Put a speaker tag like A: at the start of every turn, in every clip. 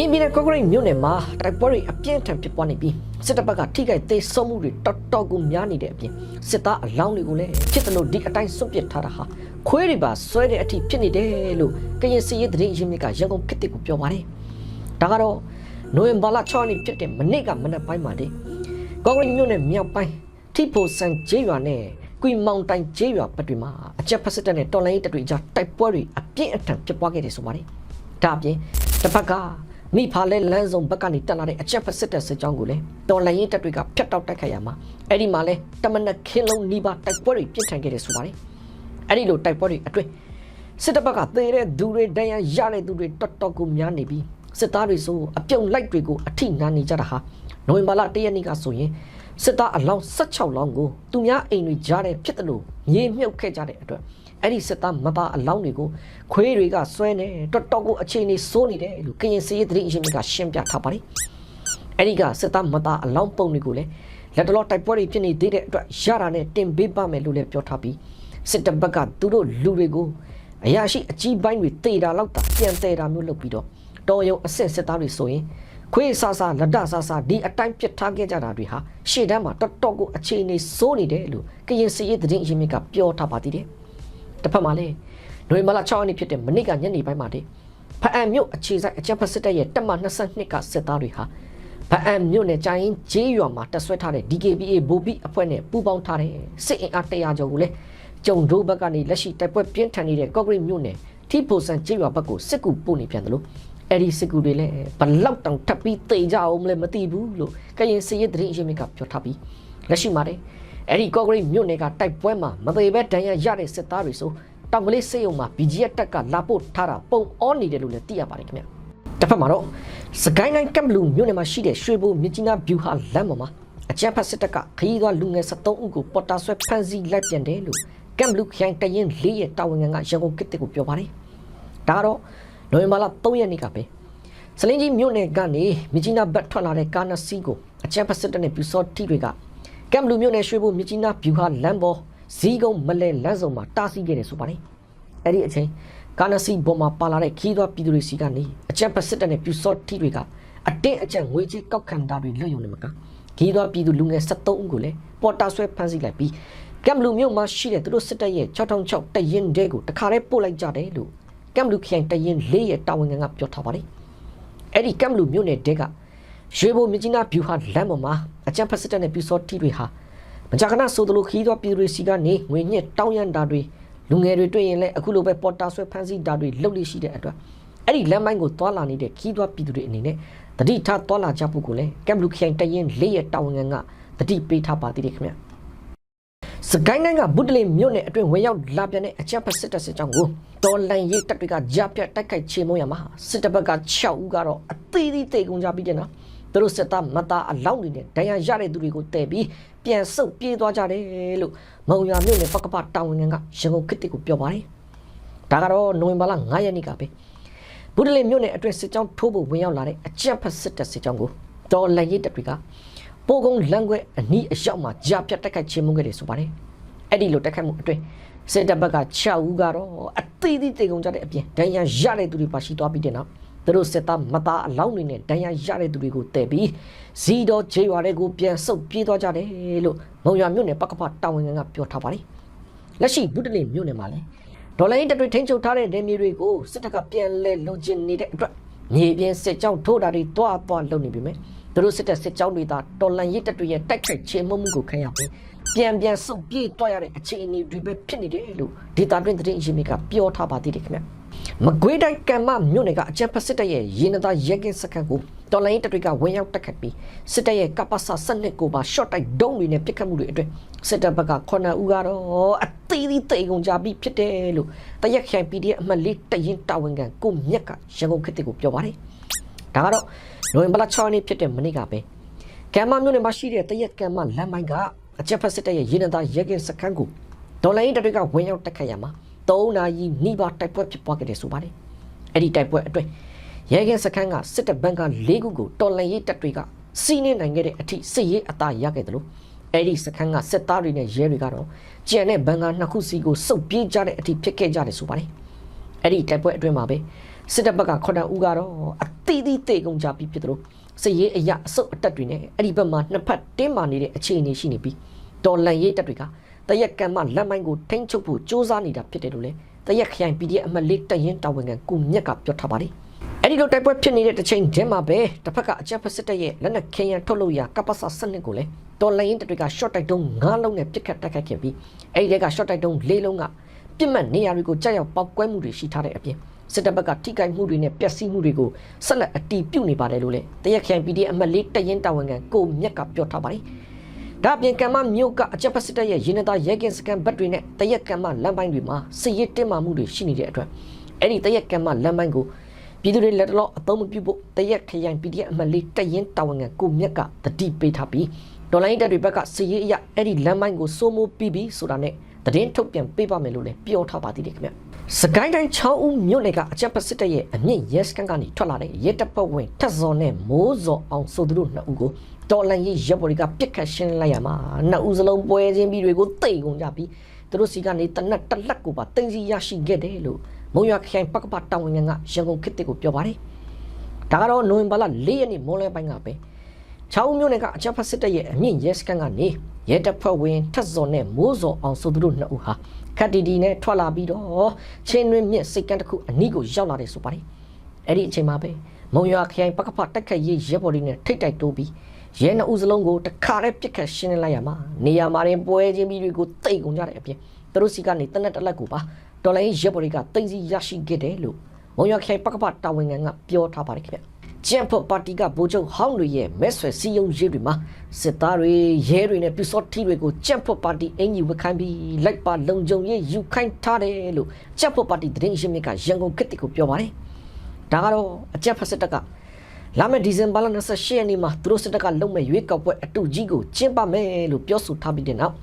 A: ကင်းပြည်နယ်ကော့ကရိတ်မြို့နယ်မှာတိုက်ပွဲတွေအပြင်းထန်ဖြစ်ပွားနေပြီးစစ်တပ်ဘက်ကထိခိုက်သေးဆုံးမှုတွေတော်တော်ကိုများနေတဲ့အပြင်စစ်သားအလောင်းတွေကိုလည်းဖြစ်တယ်လို့ဒီအတိုင်းစွန့်ပစ်ထားတာဟာခွေးတွေပါဆွဲတဲ့အထိဖြစ်နေတယ်လို့ကရင်စီရေးသတင်းရင်းမြစ်ကရန်ကုန်ခေတ်တစ်ကိုပြောပါတယ်။ဒါကတော့နိုဝင်ဘာလ6ရက်နေ့ဖြစ်တဲ့မနေ့ကမနက်ပိုင်းမှာတည်းကော့ကရိတ်မြို့နယ်မြောက်ပိုင်းထိဖို့ဆန်ကျေးရွာနဲ့ကွီမောင်တိုင်ကျေးရွာဘက်တွေမှာအကြက်ဖက်စစ်တပ်နဲ့တော်လိုင်းရေးတပ်တွေကြားတိုက်ပွဲတွေအပြင်းအထန်ဖြစ်ပွားခဲ့တယ်ဆိုပါတယ်။ဒါအပြင်တစ်ဖက်က မိဖာလဲလမ်းစုံဘက်ကနေတက်လာတဲ့အချက်ဖက်စစ်တပ်စစ်ကြောင်းကိုလည်းတော်လိုင်းရင်တပ်တွေကဖျက်တောက်တိုက်ခိုက်ရမှာအဲ့ဒီမှာလဲတမနက်ခင်းလုံးနီးပါးတိုက်ပွဲတွေပြင်းထန်ခဲ့တယ်ဆိုပါတယ်အဲ့ဒီလိုတိုက်ပွဲတွေအတွင်းစစ်တပ်ဘက်ကသေတဲ့သူတွေဒဏ်ရာရတဲ့သူတွေတော်တော်ကိုများနေပြီးစစ်သားတွေဆိုအပြုံလိုက်တွေကိုအထိနာနေကြတာဟာနိုဝင်ဘာလ၁ရက်နေ့ကဆိုရင်စစ်သားအလောင်း16လောင်းကိုသူများအိမ်တွေကြားတဲ့ဖြစ်တယ်လို့မြေမြုပ်ခဲ့ကြတဲ့အတွက် အဲ့ဒီစစ်သားမသားအလောင်းတွေကိုခွေးတွေကဆွဲနေတော်တော်ကိုအခြေအနေဆိုးနေတယ်လို့ကရင်စီးရေးသတင်းအရင်းမြစ်ကရှင်းပြထားပါတယ်အဲ့ဒီကစစ်သားမသားအလောင်းပုံတွေကိုလည်းလက်တလောတိုက်ပွဲတွေဖြစ်နေသေးတဲ့အတွက်ရတာနဲ့တင်ပေးပါမယ်လို့လည်းပြောထားပြီးစစ်တပ်ဘက်ကသူတို့လူတွေကိုအရာရှိအကြီးပိုင်းတွေတေတာလောက်တာပြန်တေတာမျိုးလုပ်ပြီးတော့တော်ရုံအစစ်စစ်သားတွေဆိုရင်ခွေးဆာဆာလက်ဒဆာဆာဒီအတိုင်းပြစ်ထားခဲ့ကြတာတွေဟာရှေ့တန်းမှာတော်တော်ကိုအခြေအနေစိုးနေတယ်လို့ကရင်စီရေးသတင်းအရင်းမြစ်ကပြောထားပါသေးတယ် တစ်ဖက်မှာလည်းနိုဝင်ဘာလ6ရက်နေ့ဖြစ်တဲ့မနေ့ကညနေပိုင်းမှာတည်းဖအံမြို့အခြေဆိုင်အကြမ်းဖက်စစ်တပ်ရဲ့တပ်မ22ကစစ်သားတွေဟာဖအံမြို့နယ်ကြိုင်းဂျေးရွာမှာတက်ဆွဲထားတဲ့ DKBA ဘူဘီအဖွဲ့နဲ့ပူးပေါင်းထားတဲ့စစ်အင်အား100ကျော်ကိုလည်းကျုံဒိုးဘက်ကနေလက်ရှိတိုက်ပွဲပြင်းထန်နေတဲ့ကော့ဂရိတ်မြို့နယ်ထိဖိုဆန်ဂျေးရွာဘက်ကိုစစ်ကူပို့နေပြန်တယ်လို့အဲ့ဒီစစ်ကူတွေလည်းဘလောက်တောင်ထပ်ပြီးတေကြအောင်မလဲမသိဘူးလို့ကရင်စစ်ရေးသတင်းအရင်းမြစ်ကပြောထားပြီးလက်ရှိမှာတဲ့ အဲ့ဒီကော့ဂရိတ်မြို့နယ်ကတိုက်ပွဲမှာမသေးပဲဒဏ်ရာရတဲ့စစ်သားတွေဆိုတောင်ကလေးစေယုံမှာ BGF တက်ကလာပို့ထားတာပုံအောနေတယ်လို့လည်းသိရပါတယ်ခင်ဗျတစ်ဖက်မှာတော့စကိုင်းတိုင်းကမ်ဘလူးမြို့နယ်မှာရှိတဲ့ရွှေဘိုမြစ်ကြီးနားဗျူဟာလမ်းပေါ်မှာအကြမ်းဖက်စစ်တပ်ကခရီးသွားလူငယ်73ဦးကိုပေါ်တာဆွဲဖမ်းဆီးလိုက်ပြန်တယ်လို့ကမ်ဘလူးခိုင်တရင်၄ရဲ့တာဝန်ခံကရန်ကုန်ကစ်တစ်ကိုပြောပါတယ်ဒါကတော့နိုဝင်ဘာလ3ရက်နေ့ကပဲစလင်းကြီးမြို့နယ်ကနေမြစ်ကြီးနားဘက်ထွက်လာတဲ့ကားနှစ်စီးကိုအကြမ်းဖက်စစ်တပ်နဲ့ပြူစောတိတွေက ကမ်ဘလူးမြို့နယ်ရွှေဘိုမြစ်ကြီးနားဗျူဟာလမ်းပေါ်ဇီးကုန်းမလဲလမ်းစုံမှာတားဆီးခဲ့တယ်ဆိုပါတယ်အဲ့ဒီအချိန်ကာနစီဘော်မှာပါလာတဲ့ခီးသွားပြည်သူတွေစီကနေအကြက်ပတ်စစ်တပ်နဲ့ပြူစောတိတွေကအတင်းအကျပ်ငွေကြေးကောက်ခံတာတွေလွတ်ယုံနေမှာကခီးသွားပြည်သူလူငယ်73ဦးကိုလည်းပေါ်တာဆွဲဖမ်းဆီးလိုက်ပြီးကမ်ဘလူမြို့မှာရှိတဲ့သူတို့စစ်တပ်ရဲ့6006တရင်တဲကိုတခါတည်းပို့လိုက်ကြတယ်လို့ကမ်ဘလူခရိုင်တရင်၄ရဲ့တာဝန်ခံကပြောထားပါတယ်အဲ့ဒီကမ်ဘလူမြို့နယ်တဲက ရွှေဘိုမြကြီးနားဗျူဟာလမ်းပေါ်မှာအကြက်ဖက်စစ်တပ်နဲ့ပြူစောတိတွေဟာမကြာခဏဆိုသလိုခီးသွားပြည်သူတွေစီကနေငွေညစ်တောင်းရန်တာတွေလူငယ်တွေတွေ့ရင်လည်းအခုလိုပဲပေါ်တာဆွဲဖမ်းဆီးတာတွေလုပ်လို့ရှိတဲ့အတွက်အဲ့ဒီလမ်းမိုင်းကိုသွာလာနေတဲ့ခီးသွားပြည်သူတွေအနေနဲ့တတိထားသွာလာကြဖို့ကိုလည်းကမ်ဘလူခိုင်တရင်လေးရဲ့တာဝန်ခံကတတိပေးထားပါသေးတယ်ခင်ဗျစကိုင်းတိုင်းကဗုဒ္ဓလင်မြို့နယ်အတွင်းဝင်ရောက်လာပြန်တဲ့အကြမ်းဖက်စစ်တပ်စစ်ကြောင်းကိုတော်လန်ရေးတပ်တွေကကြားပြတ်တိုက်ခိုက်ချေမှုန်းရမှာစစ်တပ်ဘက်က6ဦးကတော့အသေးသေးတေကုန်ကြပြီးတဲ့နောက် သူတို့စစ်သားမသားအလောင်းတွေနဲ့ဒဏ်ရာရတဲ့သူတွေကိုတဲပြီးပြန်ဆုတ်ပြေးသွားကြတယ်လို့မုံရွာမြို့နယ်ပကပတာဝန်ခံကရန်ကုန်ခေတ်တစ်ကိုပြောပါတယ်။ဒါကတော့နိုဝင်ဘာလ9ရက်နေ့ကပဲဘုဒ္ဓလင်မြို့နယ်အတွင်းစစ်ကြောင်းထိုးဖို့ဝင်ရောက်လာတဲ့အကြမ်းဖက်စစ်တပ်စစ်ကြောင်းကိုတော်လန်ရေးတပ်တွေကပိုကုန်းလမ်းခွဲအနီးအရောက်မှာကြာပြတ်တက်ခိုက်ချင်းမှုခဲ့တယ်ဆိုပါတယ်။အဲ့ဒီလိုတက်ခိုက်မှုအတွင်းစစ်တပ်ဘက်က6ဦးကတော့အသေးသေးတေကုန်ကြတဲ့အပြင်ဒဏ်ရာရတဲ့သူတွေပါရှိသွားပြီးတဲ့နောက် သူတို့စစ်သားမသားအလောင်းတွေနဲ့ဒဏ်ရာရတဲ့သူတွေကိုတဲပြီးဇီတော်ဂျေရွာတွေကိုပြန်ဆုတ်ပြေးသွားကြတယ်လို့မုံရွာမြို့နယ်ပကပတာဝန်ခံကပြောထားပါတယ်လက်ရှိဘုဒ္ဓလင်မြို့နယ်မှာလည်းဒေါ်လာရင်းတပ်တွေထိန်းချုပ်ထားတဲ့နေမြေတွေကိုစစ်တပ်ကပြန်လဲလုံခြင်နေတဲ့အတွက်မြေပြင်စစ်ကြောင်းထိုးတာတွေတွားတွားလုပ်နေပြီမယ်သူတို့စစ်တပ်စစ်ကြောင်းတွေသာတော်လန်ရစ်တပ်တွေရဲ့တိုက်ခိုက်ချေမှုမှုကိုခံရပြီးပြန်ပြန်ဆုတ်ပြေးတွားရတဲ့အခြေအနေတွေပဲဖြစ်နေတယ်လို့ဒေတာတွင်သတင်းအရင်းမြစ်ကပြောထားပါသေးတယ်ခင်ဗျ မကွေးတိုင်းကံမမြို့နယ်ကအကြံဖက်စစ်တပ်ရဲ့ရင်းနှသားရဲကင်းစခန်းကိုတော်လိုင်းတပ်တွေကဝင်ရောက်တက်ခတ်ပြီးစစ်တပ်ရဲ့ကပ္ပစစနစ်ကိုပါ short တိုက်ဒုံးတွေနဲ့ပစ်ခတ်မှုတွေအတွင်းစစ်တပ်ဘက်က9ဦးကတော့အသေးသေးတိတ်ကုန်ကြပြီးဖြစ်တယ်လို့တရက်ခိုင် PDF အမှတ်လေးတရင်တာဝန်ခံကိုမြက်ကရန်ကုန်ခေတ်ကိုပြောပါတယ်ဒါကတော့နိုဝင်ဘာလ6ရက်နေ့ဖြစ်တဲ့မနေ့ကပဲကံမမြို့နယ်မှာရှိတဲ့တရက်ကံမလမ်းမိုင်းကအကြံဖက်စစ်တပ်ရဲ့ရင်းနှသားရဲကင်းစခန်းကိုတော်လိုင်းတပ်တွေကဝင်ရောက်တက်ခတ်ရမှာ 3နာရီနှိပါတိုက်ပွဲဖြစ်ပွားခဲ့တယ်ဆိုပါတယ်အဲ့ဒီတိုက်ပွဲအတွင်းရဲကင်းစခန်းကစစ်တပ်ဘန်က၄ခုကိုတော်လန်ရေးတပ်တွေကစီးနှင်းနိုင်ခဲ့တဲ့အထိစစ်ရေးအသာရခဲ့တယ်လို့အဲ့ဒီစခန်းကစစ်သားတွေနဲ့ရဲတွေကတော့ကြံတဲ့ဘန်ကနှစ်ခုစီကိုစုပ်ပြေးကြတဲ့အထိဖြစ်ခဲ့ကြတယ်ဆိုပါတယ်အဲ့ဒီတိုက်ပွဲအတွင်းမှာပဲစစ်တပ်ဘက်ကခုနှစ်ဦးကတော့အသီးသီးတေကုန်ကြပြီးဖြစ်တယ်လို့စစ်ရေးအရာအစုပ်အတက်တွေနဲ့အဲ့ဒီဘက်မှာနှစ်ဖက်တင်းမာနေတဲ့အခြေအနေရှိနေပြီးတော်လန်ရေးတပ်တွေက တရက်ကံမှလက်မိုင်းကိုထိန်းချုပ်ဖို့စ조사နေတာဖြစ်တယ်လို့လေတရက်ခရိုင် PDF အမတ်လေးတရင်တာဝန်ခံကုမြက်ကပြောထားပါတယ်အဲ့ဒီလိုတိုက်ပွဲဖြစ်နေတဲ့တစ်ချိန်တည်းမှာပဲတစ်ဖက်ကအကြက်ဖက်စစ်တပ်ရဲ့လက်နက်ခဲယမ်းထုတ်လို့ရကပ္ပစစနစ်ကိုလည်းတော်လိုင်းတပ်တွေက short တိုက်တုံး9လုံးနဲ့ပစ်ခတ်တိုက်ခိုက်ခဲ့ပြီးအဲ့ဒီက short တိုက်တုံး4လုံးကပြစ်မှတ်နေရာတွေကိုကြောက်ရောက်ပောက်ကွဲမှုတွေရှိထားတဲ့အပြင်စစ်တပ်ဘက်ကထိခိုက်မှုတွေနဲ့ပျက်စီးမှုတွေကိုဆက်လက်အတီးပြုတ်နေပါတယ်လို့လည်းတရက်ခရိုင် PDF အမတ်လေးတရင်တာဝန်ခံကိုမြက်ကပြောထားပါတယ် ဒါအပြင်ကမ္မမြို့ကအကြက်ဖက်စစ်တပ်ရဲ့ရင်းနှသားရဲကင်စကန်ဘတ်တွေနဲ့တရက်ကမ္မလမ်းပိုင်းတွေမှာစစ်ရေးတင်းမာမှုတွေရှိနေတဲ့အတွက်အဲ့ဒီတရက်ကမ္မလမ်းပိုင်းကိုပြည်သူတွေလက်တော်အသုံးမပြုဖို့တရက်ခရိုင် PDF အမတ်လေးတရင်တာဝန်ခံကိုမြက်ကတတိပေးထားပြီးဒေါ်လာရင်းတပ်တွေဘက်ကစစ်ရေးအရအဲ့ဒီလမ်းပိုင်းကိုစိုးမိုးပြီးပြီးဆိုတာနဲ့သတင်းထုတ်ပြန်ပေးပါမယ်လို့လည်းပြောထားပါသေးတယ်ခင်ဗျစကိုင်းတိုင်း6ဦးမြို့နယ်ကအကြက်ပစစ်တပ်ရဲ့အမြင့်ရဲစကန်ကနေထွက်လာတဲ့ရဲတပ်ဖွဲ့ဝင်ထက်စော်နဲ့မိုးစော်အောင်ဆိုသူတို့နှစ်ဦးကို တော်လန်ရေးရပ်ပေါ်တွေကပြစ်ခတ်ရှင်းလိုက်ရမှာနှစ်ဦးစလုံးပွဲချင်းပြီးတွေကိုတိတ်ကုန်ကြပြီးသူတို့စီကနေတနက်တစ်လက်ကိုပါတင်စီရရှိခဲ့တယ်လို့မုံရွာခိုင်ပကပတာဝန်ခံကရန်ကုန်ခေတ်ကိုပြောပါတယ်ဒါကတော့နိုဝင်ဘာလ၄ရက်နေ့မွန်းလွဲပိုင်းကပဲချောင်းမြို့နယ်ကအချက်ဖက်စစ်တပ်ရဲ့အမြင့်ရဲစကန်ကနေရဲတပ်ဖွဲ့ဝင်ထက်စော်နဲ့မိုးစော်အောင်ဆိုသူတို့နှစ်ဦးဟာခက်တီတီနဲ့ထွက်လာပြီးတော့ချင်းတွင်းမြင့်စိတ်ကန်းတစ်ခုအနီးကိုရောက်လာတယ်ဆိုပါတယ်အဲ့ဒီအချိန်မှာပဲမုံရွာခိုင်ပကပတက်ခတ်ရေးရဲဘော်တွေနဲ့ထိတ်တိုက်တိုးပြီး ရဲနှစ်ဦးစလုံးကိုတခါတည်းပြစ်ခတ်ရှင်းလိုက်ရမှာနေရာမှာရင်ပွဲချင်းပြီးတွေကိုတိတ်ကုန်ကြတဲ့အပြင်သူတို့စီကနေတနက်တစ်လက်ကိုပါဒေါ်လာရဲဘော်တွေကတင်စီရရှိခဲ့တယ်လို့မုံရွာခိုင်ပကပတာဝန်ခံကပြောထားပါတယ်ခင်ဗျကျန်ဖို့ပါတီကဗိုလ်ချုပ်ဟောင်းတွေရဲ့မဲဆွယ်စည်းရုံးရေးတွေမှာစစ်သားတွေရဲတွေနဲ့ပြစောထီတွေကိုကျန်ဖို့ပါတီအင်ကြီးဝတ်ခိုင်းပြီးလိုက်ပါလုံခြုံရေးယူခိုင်းထားတယ်လို့ကျန်ဖို့ပါတီသတင်းရင်းမြစ်ကရန်ကုန်ခေတ်ကိုပြောပါတယ်ဒါကတော့အကြက်ဖက်စစ်တပ်က လာမယ့်ဒီဇင်ဘာလ28ရက်နေ့မှာသူတို့စစ်တပ်ကလုံမဲ့ရွေးကောက်ပွဲအတူကြီးကိုကျင်းပမယ်လို့ပြောဆိုထားပြီးတဲ့နောက်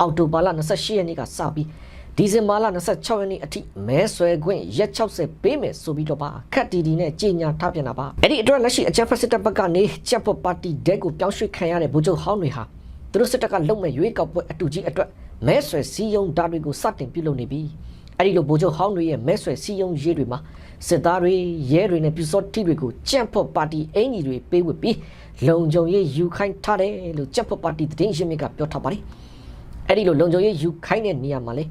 A: အောက်တိုဘာလ28ရက်နေ့ကစပြီးဒီဇင်ဘာလ26ရက်နေ့အထိမဲဆွဲခွင့်ရက်60ပေးမယ်ဆိုပြီးတော့ပါခက်တီတီနဲ့ကြေညာထားပြန်တာပါအဲ့ဒီအတွက်လက်ရှိအကြမ်းဖက်စစ်တပ်ဘက်ကနေချက်ဖို့ပါတီဒဲကိုပြောင်းရွှေ့ခံရတဲ့ဗိုလ်ချုပ်ဟောင်းတွေဟာသူတို့စစ်တပ်ကလုံမဲ့ရွေးကောက်ပွဲအတူကြီးအတွက်မဲဆွဲစည်းရုံးဓာတ်တွေကိုစတင်ပြုလုပ်နေပြီးအဲ့ဒီလိုဗိုလ်ချုပ်ဟောင်းတွေရဲ့မဲဆွဲစည်းရုံးရေးတွေမှာ စစ်သားတွေရဲတွေနဲ့ပြူစောတိတွေကိုကြက်ဖို့ပါတီအင်ကြီးတွေပေးဝစ်ပြီးလုံခြုံရေးယူခိုင်းထားတယ်လို့ကြက်ဖို့ပါတီသတင်းရင်းမြစ်ကပြောထားပါတယ်အဲ့ဒီလိုလုံခြုံရေးယူခိုင်းတဲ့နေရာမှာလေ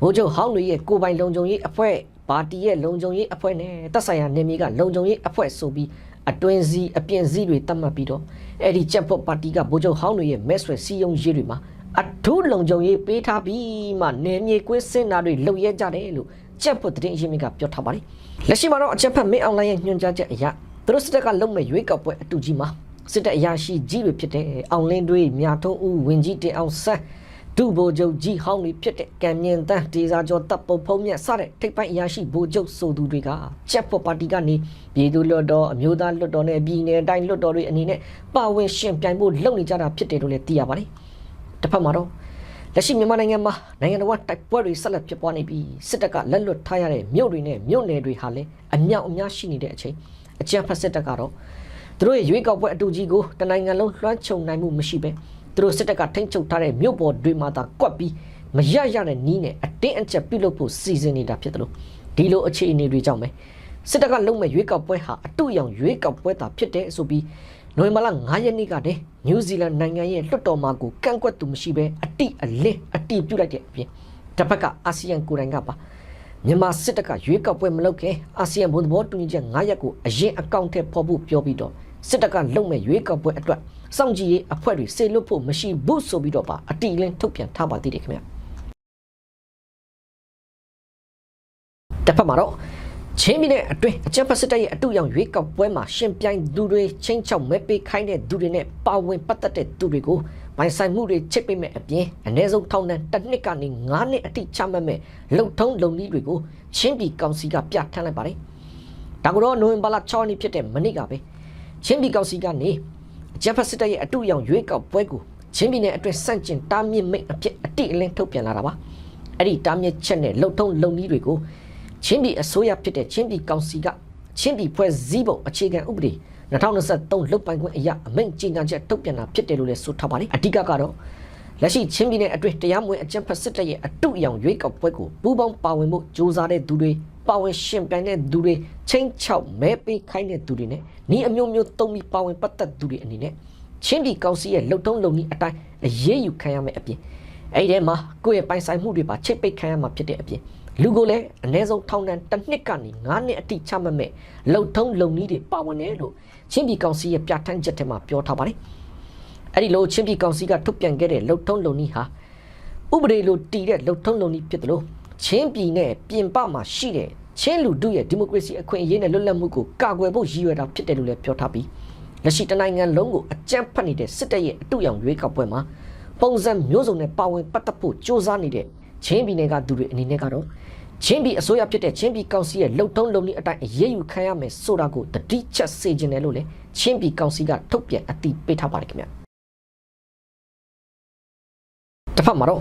A: ဗိုလ်ချုပ်ဟောင်းတွေရဲ့ကိုပိုင်လုံခြုံရေးအဖွဲ့ပါတီရဲ့လုံခြုံရေးအဖွဲ့နဲ့တပ်ဆိုင်ရာနေမြေကလုံခြုံရေးအဖွဲ့ဆိုပြီးအတွင်းစည်းအပြင်စည်းတွေတတ်မှတ်ပြီးတော့အဲ့ဒီချက်ဖို့ပါတီကဗိုလ်ချုပ်ဟောင်းတွေရဲ့မဲဆွယ်စည်းရုံးရေးတွေမှာအထူးလုံခြုံရေးပေးထားပြီးမှနေမြေကွင်းစင်တာတွေလုပ်ရကြတယ်လို့ ချက်ဖို့သတင်းရင်းမြစ်ကပြောထားပါတယ်လက်ရှိမှာတော့အချက်ဖက်မင်းအွန်လိုင်းရဲ့ညွှန်ကြားချက်အရသူတို့စစ်တပ်ကလုံမဲ့ရွေးကောက်ပွဲအတူကြီးမှာစစ်တပ်အရာရှိကြီးတွေဖြစ်တဲ့အောင်လင်းတွေမြာထုံးဦးဝင်ကြီးတင်အောင်ဆန်းဒုဗိုလ်ချုပ်ကြီးဟောင်းတွေဖြစ်တဲ့ကံမြင့်တန်းဒေဇာကျော်တပ်ပုံဖုံးမြတ်စတဲ့ထိပ်ပိုင်းအရာရှိဗိုလ်ချုပ်ဆိုသူတွေကချက်ဖို့ပါတီကနေပြည်သူလွတ်တော်အမျိုးသားလွတ်တော်နဲ့ပြည်နယ်တိုင်းလွတ်တော်တွေအနေနဲ့ပါဝင်ရှင်ပြိုင်ဖို့လုပ်နေကြတာဖြစ်တယ်လို့လည်းသိရပါတယ်တစ်ဖက်မှာတော့ လက်ရှိမြန်မာနိုင်ငံမှာနိုင်ငံတော်တိုက်ပွဲတွေဆက်လက်ဖြစ်ပွားနေပြီးစစ်တပ်ကလက်လွတ်ထားရတဲ့မြို့တွေနဲ့မြို့နယ်တွေဟာလည်းအမြောက်အများရှိနေတဲ့အချိန်အကြမ်းဖက်စစ်တပ်ကတော့သူတို့ရဲ့ရွေးကောက်ပွဲအတူကြီးကိုတနိုင်ငံလုံးလွှမ်းခြုံနိုင်မှုမရှိပဲသူတို့စစ်တပ်ကထိန်းချုပ်ထားတဲ့မြို့ပေါ်တွေမှာသာကွက်ပြီးမရရတဲ့နီးနဲ့အတင်းအကျပ်ပြုလုပ်ဖို့စီစဉ်နေတာဖြစ်တယ်လို့ဒီလိုအခြေအနေတွေကြောင့်ပဲစစ်တပ်ကလုံမဲ့ရွေးကောက်ပွဲဟာအတူရောင်ရွေးကောက်ပွဲသာဖြစ်တဲ့ဆိုပြီး နိုဝင်ဘာလ9ရက်နေ့ကတည်းနယူးဇီလန်နိုင်ငံရဲ့လွှတ်တော်မှာကိုကန့်ကွက်သူမရှိဘဲအတိအလင်းအတိပြုတ်လိုက်တဲ့အပြင်တစ်ဖက်ကအာဆီယံကိုယ်တိုင်ကပါမြန်မာစစ်တပ်ကရွေးကောက်ပွဲမလုပ်ခင်အာဆီယံဘုံသဘောတူညီချက်9ရက်ကိုအရင်အကောင့်ထဲပေါ်ဖို့ပြောပြီးတော့စစ်တပ်ကလုံမဲ့ရွေးကောက်ပွဲအတွက်စောင့်ကြည့်ရေးအဖွဲ့တွေစေလွတ်ဖို့မရှိဘူးဆိုပြီးတော့ပါအတိအလင်းထုတ်ပြန်ထားပါသေးတယ်ခင်ဗျတစ်ဖက်မှာတော့ ချင်းပြည်နယ်အတွင်းအကြမ်းဖက်စစ်တပ်ရဲ့အတူရောင်ရွေးကောက်ပွဲမှာရှင်ပြိုင်သူတွေချင်းချောက်မဲပေးခိုင်းတဲ့သူတွေနဲ့ပါဝင်ပတ်သက်တဲ့သူတွေကိုပိုင်ဆိုင်မှုတွေချစ်ပေးမဲ့အပြင်အ ਨੇ ဆုံးထောင်ဒဏ်တစ်နှစ်ကနေ9နှစ်အထိချမှတ်မဲ့လုံထုံးလုံနည်းတွေကိုချင်းပြည်ကောင်စီကပြဋ္ဌာန်းလိုက်ပါတယ်။ဒါကတော့နိုဝင်ဘာလ6ရက်နေ့ဖြစ်တဲ့မနေ့ကပဲချင်းပြည်ကောင်စီကနေအကြမ်းဖက်စစ်တပ်ရဲ့အတူရောင်ရွေးကောက်ပွဲကိုချင်းပြည်နယ်အတွင်းစန့်ကျင်တားမြစ်မိတ်အဖြစ်အတိအလင်းထုတ်ပြန်လာတာပါ။အဲ့ဒီတားမြစ်ချက်နဲ့လုံထုံးလုံနည်းတွေကို ချင်းပြည်အစိုးရဖြစ်တဲ့ချင်းပြည်ကောင်စီကချင်းပြည်ဖွဲ့စည်းပုံအခြေခံဥပဒေ2023လုတ်ပိုင်ခွင့်အရာအမိန့်ကြီးညာချက်ထုတ်ပြန်တာဖြစ်တယ်လို့လည်းဆိုထားပါတယ်အဓိကကတော့လက်ရှိချင်းပြည်နယ်အတွင်းတရားမဝင်အကြမ်းဖက်စစ်တပ်ရဲ့အတုအယောင်ရွေးကောက်ပွဲကိုပူးပေါင်းပါဝင်မှုစ조사တဲ့သူတွေပါဝင်ရှင်ပြိုင်တဲ့သူတွေချင်းချောက်မဲပေးခိုင်းတဲ့သူတွေနဲ့ဤအမျိုးမျိုးသုံးပြီးပါဝင်ပတ်သက်သူတွေအနေနဲ့ချင်းပြည်ကောင်စီရဲ့လှုပ်ထုံးလုံနည်းအတိုင်းအရေးယူခံရမယ်အပြင်အဲ့ဒီထဲမှာကိုယ့်ရဲ့ပိုင်ဆိုင်မှုတွေပါချိတ်ပိတ်ခံရမှာဖြစ်တဲ့အပြင် လူကိုလည်းအ ਨੇ ဆုံးထောင်ဒဏ်တစ်နှစ်ကနေ9နှစ်အထိချမှတ်မဲ့လှုပ်ထုံးလုံနည်းတွေပါဝင်တယ်လို့ချင်းပြည်ကောင်စီရဲ့ပြဋ္ဌာန်းချက်ထဲမှာပြောထားပါတယ်အဲ့ဒီလိုချင်းပြည်ကောင်စီကထုတ်ပြန်ခဲ့တဲ့လှုပ်ထုံးလုံနည်းဟာ ဥပဒေလိုတည်တဲ့လှုပ်ထုံးလုံနည်းဖြစ်တယ်လို့ချင်းပြည်နဲ့ပြင်ပမှာရှိတဲ့ချင်းလူထုရဲ့ဒီမိုကရေစီအခွင့်အရေးနဲ့လွတ်လပ်မှုကိုကာကွယ်ဖို့ရည်ရွယ်တာဖြစ်တယ်လို့လည်းပြောထားပြီးလက်ရှိတနိုင်ငံလုံးကိုအကြမ်းဖက်နေတဲ့စစ်တပ်ရဲ့အတုရောင်ရွေးကောက်ပွဲမှာပုံစံမျိုးစုံနဲ့ပါဝင်ပတ်သက်ဖို့စ조사နေတဲ့ ချင်းပြည်နယ်ကသူတွေအနေနဲ့ကတော့ချင်းပြည်အစိုးရဖြစ်တဲ့ချင်းပြည်ကောင်စီရဲ့လှုပ်ထုံးလုံနည်းအတိုင်းအရေးယူခံရမယ်ဆိုတာကိုတတိချက်စေခြင်းတယ်လို့လည်းချင်းပြည်ကောင်စီကထုတ်ပြန်အတည်ပြုထားပါတယ်ခင်ဗျာတစ်ဖက်မှာတော့